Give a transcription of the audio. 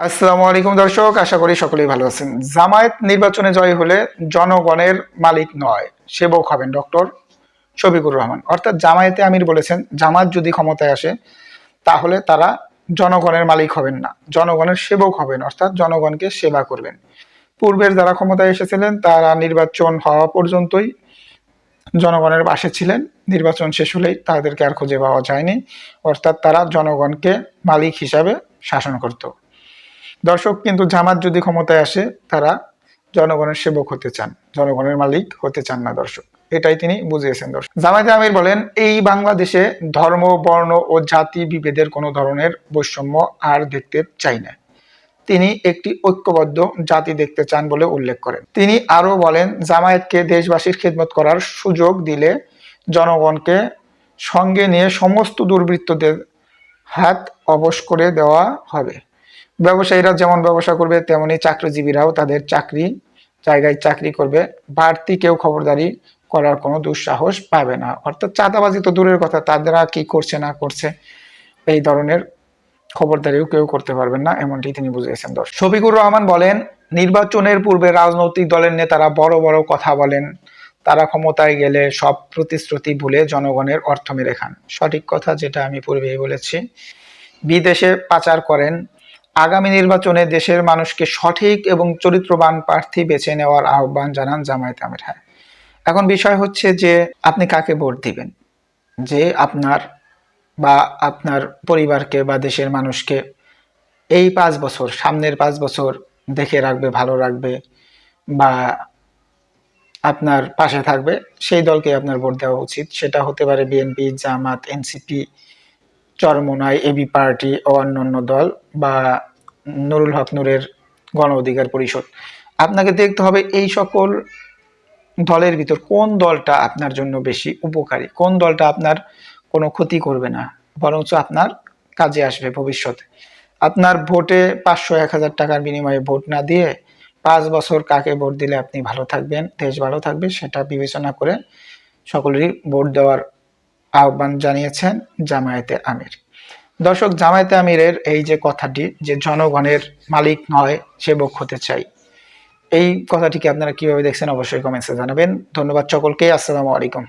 আসসালামু আলাইকুম দর্শক, আশা করি সকলেই ভালো আছেন। জামায়াত নির্বাচনে জয় হলে জনগণের মালিক নয়, সেবক হবেন ডক্টর শফিকুর রহমান। অর্থাৎ জামায়াতে আমির বলেছেন, জামাত যদি ক্ষমতায় আসে, তাহলে তারা জনগণের মালিক হবেন না, জনগণের সেবক হবেন, অর্থাৎ জনগণকে সেবা করবেন। পূর্বের যারা ক্ষমতায় এসেছিলেন, তারা নির্বাচন হওয়া পর্যন্তই জনগণের পাশে ছিলেন, নির্বাচন শেষ হলেই তাদেরকে আর খুঁজে পাওয়া যায়নি, অর্থাৎ তারা জনগণকে মালিক হিসাবে শাসন করত। দর্শক, কিন্তু জামাত যদি ক্ষমতায় আসে, তারা জনগণের সেবক হতে চান। জনগণের মালিক হতে চান না দর্শক। এটাই তিনি বুঝিয়েছেন দর্শক। জামায়াতে আমির বলেন, এই বাংলাদেশে ধর্ম, বর্ণ ও জাতি বিভেদের কোনো ধরনের বৈষম্য আর দেখতে চাই না। তিনি একটি ঐক্যবদ্ধ জাতি দেখতে চান বলে উল্লেখ করেন। তিনি আরও বলেন, জামায়াতকে দেশবাসীর খেদমত করার সুযোগ দিলে জনগণকে সঙ্গে নিয়ে সমস্ত দুর্বৃত্তদের হাত অবশ করে দেওয়া হবে। ব্যবসায়ীরা যেমন ব্যবসা করবে তেমনি চাকরিজীবীরাও তাদের চাকরি জায়গায় চাকরি করবে। বাড়তি কেউ খবরদারি করার কোনো দুঃসাহস পাবে না। অর্থাৎ চাঁদাবাজি তো দূরের কথা, তাদেরা কি করছে না করছে, এই ধরনের খবরদারিও কেউ করতে পারবেন না, এমনটি তিনি বুঝিয়েছেন দর্শক। শফিকুর রহমান বলেন, নির্বাচনের পূর্বে রাজনৈতিক দলের নেতারা বড় বড় কথা বলেন, তারা ক্ষমতায় গেলে সব প্রতিশ্রুতি ভুলে জনগণের অর্থ মেরে খান। সঠিক কথা যেটা আমি পূর্বেই বলেছি, বিদেশে পাচার করেন আগামী নির্বাচনে দেশের মানুষকে সঠিক এবং চরিত্রবান প্রার্থী বেছে নেওয়ার আহ্বান জানান জামায়াত আমির হ্যাঁ। এখন বিষয় হচ্ছে যে, আপনি কাকে ভোট দিবেন? যে আপনার বা আপনার পরিবারকে বা দেশের মানুষকে এই পাঁচ বছর, সামনের পাঁচ বছর দেখে রাখবে, ভালো রাখবে বা আপনার পাশে থাকবে, সেই দলকে আপনার ভোট দেওয়া উচিত। সেটা হতে পারে BNP, Jamaat, NCP Charmonai AB party ও অন্যান্য দল বা নুরুল হক নূরের গণ অধিকার পরিষদ। আপনাকে দেখতে হবে এই সকল দলের ভিতর কোন দলটা আপনার জন্য বেশি উপকারী, কোন দলটা আপনার কোনো ক্ষতি করবে না, বরঞ্চ আপনার কাজে আসবে ভবিষ্যতে। আপনার ভোটে পাঁচশো এক হাজার টাকার বিনিময়ে ভোট না দিয়ে পাঁচ বছর কাকে ভোট দিলে আপনি ভালো থাকবেন, দেশ ভালো থাকবে, সেটা বিবেচনা করে সকলেরই ভোট দেওয়ার আহ্বান জানিয়েছেন জামায়াতে আমির। দর্শক, জামায়াতে আমিরের এই যে কথাটি যে জনগণের মালিক নয় সেবক হতে চাই, এই কথাটিকে আপনারা কীভাবে দেখছেন অবশ্যই কমেন্টসে জানাবেন। ধন্যবাদ সকলকে, আসসালামু আলাইকুম।